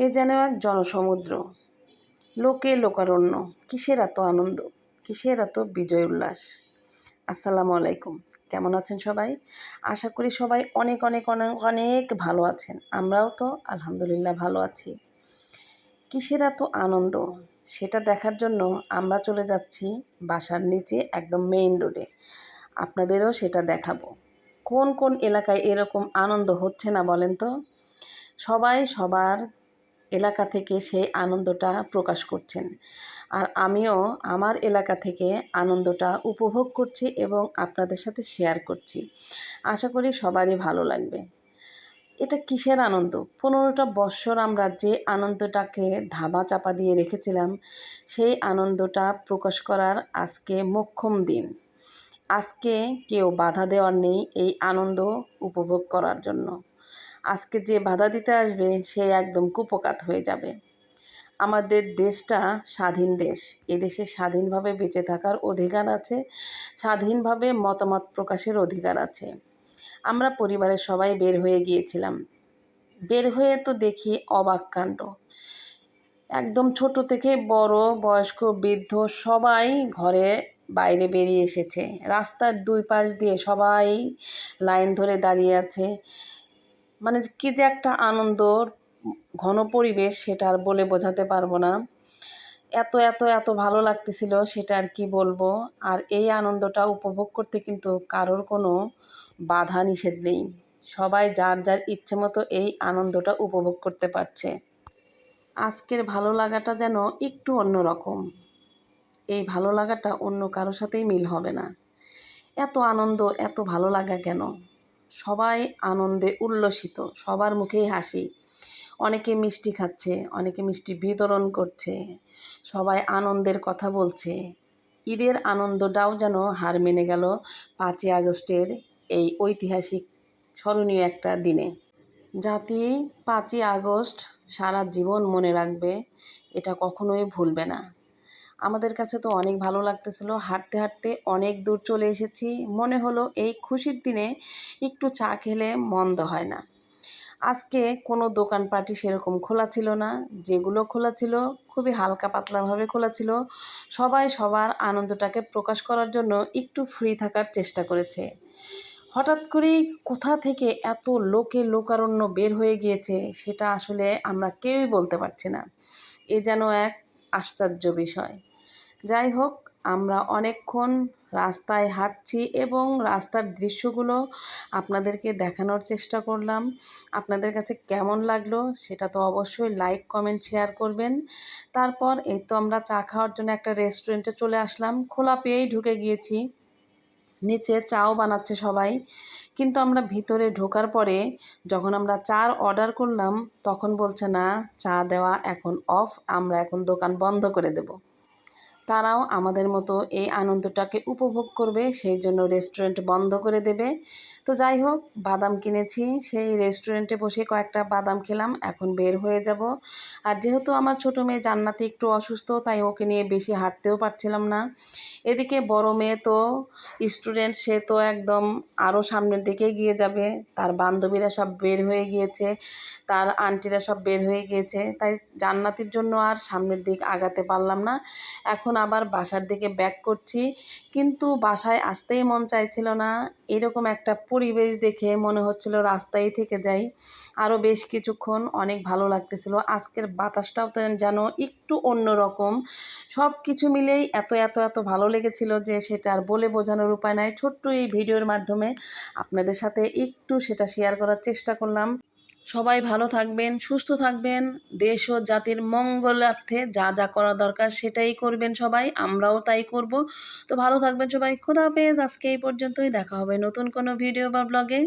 এ যেন এক জনসমুদ্র। লোকে লোকারণ্য। কিসের এত আনন্দ? কিসের এত বিজয় উল্লাস? আসসালামু আলাইকুম। কেমন আছেন সবাই? আশা করি সবাই অনেক অনেক অনেক অনেক ভালো আছেন। আমরাও তো আলহামদুলিল্লাহ ভালো আছি। কিসের এত আনন্দ? সেটা দেখার জন্য আমরা চলে যাচ্ছি বাসার নিচে একদম মেইন রোডে আপনাদেরও সেটা দেখাবো। কোন কোন এলাকায় এরকম আনন্দ হচ্ছে না বলেন তো? সবাই সবার এলাকা থেকে সেই আনন্দটা প্রকাশ করছেন। আর আমিও আমার এলাকা থেকে আনন্দটা উপভোগ করছি এবং আপনাদের সাথে শেয়ার করছি। আশা করি সবারই ভালো লাগবে। এটা কিসের আনন্দ? পনেরোটা বৎসর আমরা যে আনন্দটাকে ধাবা চাপা দিয়ে রেখেছিলাম, সেই আনন্দটা প্রকাশ করার আজকে মোক্ষম দিন। আজকে কেউ বাধা দেওয়ার নেই এই আনন্দ উপভোগ করার জন্য। আজকে যে বাধা দিতে আসবে, সে একদম কুপকাত হয়ে যাবে। আমাদের দেশটা স্বাধীন দেশ। এদেশে স্বাধীনভাবে বেঁচে থাকার অধিকার আছে, স্বাধীনভাবে মতামত প্রকাশের অধিকার আছে। আমরা পরিবারের সবাই বের হয়ে গিয়েছিলাম। বের হয়ে তো দেখি অবাক কাণ্ড। একদম ছোট থেকে বড়, বয়স্ক, বৃদ্ধ সবাই ঘরে বাইরে বেরিয়ে এসেছে। রাস্তার দুই পাশ দিয়ে সবাই লাইন ধরে দাঁড়িয়ে আছে। মানে কি যে একটা আনন্দর ঘন পরিবেশ সেটা আর বলে বোঝাতে পারব না। এত এত এত ভালো লাগতেছিল সেটা আর কি বলব। আর এই আনন্দটা উপভোগ করতে কিন্তু কারোর কোনো বাধা নিষেধ নেই। সবাই যার যার ইচ্ছে মতো এই আনন্দটা উপভোগ করতে পারছে। আজকের ভালো লাগাটা যেন একটু অন্যরকম এই ভালো লাগাটা অন্য কারোর সাথেই মিল হবে না। এত আনন্দ, এত ভালো লাগা কেন? সবাই আনন্দে উল্লসিত, সবার মুখেই হাসি। অনেকে মিষ্টি খাচ্ছে, অনেকে মিষ্টি বিতরণ করছে, সবাই আনন্দের কথা বলছে। ঈদের আনন্দটাও যেন হার মেনে গেল পাঁচই আগস্টের এই ঐতিহাসিক স্মরণীয় একটা দিনে। জাতি পাঁচই আগস্ট সারা জীবন মনে রাখবে, এটা কখনোই ভুলবে না। আমাদের কাছে তো অনেক ভালো লাগতেছিল। হাঁটতে হাঁটতে অনেক দূর চলে এসেছি। মনে হলো এই খুশির দিনে একটু চা খেলে মন্দ হয় না। আজকে কোনো দোকানপাটি সেরকম খোলা ছিল না। যেগুলো খোলা ছিল খুবই হালকা পাতলাভাবে খোলা ছিল। সবাই সবার আনন্দটাকে প্রকাশ করার জন্য একটু ফ্রি থাকার চেষ্টা করেছে। হঠাৎ করেই কোথা থেকে এত লোকে লোকারণ্য বের হয়ে গিয়েছে সেটা আসলে আমরা কেউই বলতে পারছি না। এ যেন এক আশ্চর্য বিষয়। যাই হোক, আমরা অনেকক্ষণ রাস্তায় হাঁটছি এবং রাস্তার দৃশ্যগুলো আপনাদেরকে দেখানোর চেষ্টা করলাম। আপনাদের কাছে কেমন লাগল সেটা তো অবশ্যই লাইক, কমেন্ট, শেয়ার করবেন। তারপর এই তো আমরা চা খাওয়ার জন্য একটা রেস্টুরেন্টে চলে আসলাম। খোলা পেয়েই ঢুকে গিয়েছি। নিচে চাও বানাচ্ছে সবাই। কিন্তু আমরা ভিতরে ঢোকার পরে যখন আমরা চার অর্ডার করলাম, তখন বলছে, না, চা দেওয়া এখন অফ, আমরা এখন দোকান বন্ধ করে দেবো। তারাও আমাদের মতো এই আনন্দটাকে উপভোগ করবে, সেই জন্য রেস্টুরেন্ট বন্ধ করে দেবে। তো যাই হোক, বাদাম কিনেছি, সেই রেস্টুরেন্টে বসে কয়েকটা বাদাম খেলাম, এখন বের হয়ে যাব। আর যেহেতু আমার ছোটো মেয়ে জান্নাতি একটু অসুস্থ, তাই ওকে নিয়ে বেশি হাঁটতেও পারছিলাম না। এদিকে বড় মেয়ে তো স্টুডেন্ট সে তো একদম আরও সামনের দিকে গিয়ে যাবে। তার বান্ধবীরা সব বের হয়ে গিয়েছে, তার আন্টিরা সব বের হয়ে গিয়েছে। তাই জান্নাতির জন্য আর সামনের দিক আগাতে পারলাম না। এখন আবার বাসার দিকে ব্যাক করছি। কিন্তু বাসায় আসতেই মন চাইছিল না। এরকম একটা পরিবেশ দেখে মনে হচ্ছিল রাস্তায় থেকে যাই। আরও বেশ কিছুক্ষণ অনেক ভালো লাগতেছিল। আজকের বাতাসটাও যেন একটু অন্যরকম। সব কিছু মিলেই এত এত এত ভালো লেগেছিল যে সেটা আর বলে বোঝানোর উপায় নাই। ছোট্ট এই ভিডিওর মাধ্যমে আপনাদের সাথে একটু সেটা শেয়ার করার চেষ্টা করলাম। সবাই ভালো থাকবেন, সুস্থ থাকবেন। দেশ ও জাতির মঙ্গলার্থে যা যা করা দরকার সেটাই করবেন সবাই, আমরাও তাই করব। তো ভালো থাকবেন সবাই, খোদা হাফেজ। আজকে এই পর্যন্তই। দেখা হবে নতুন কোনো ভিডিও বা ব্লগে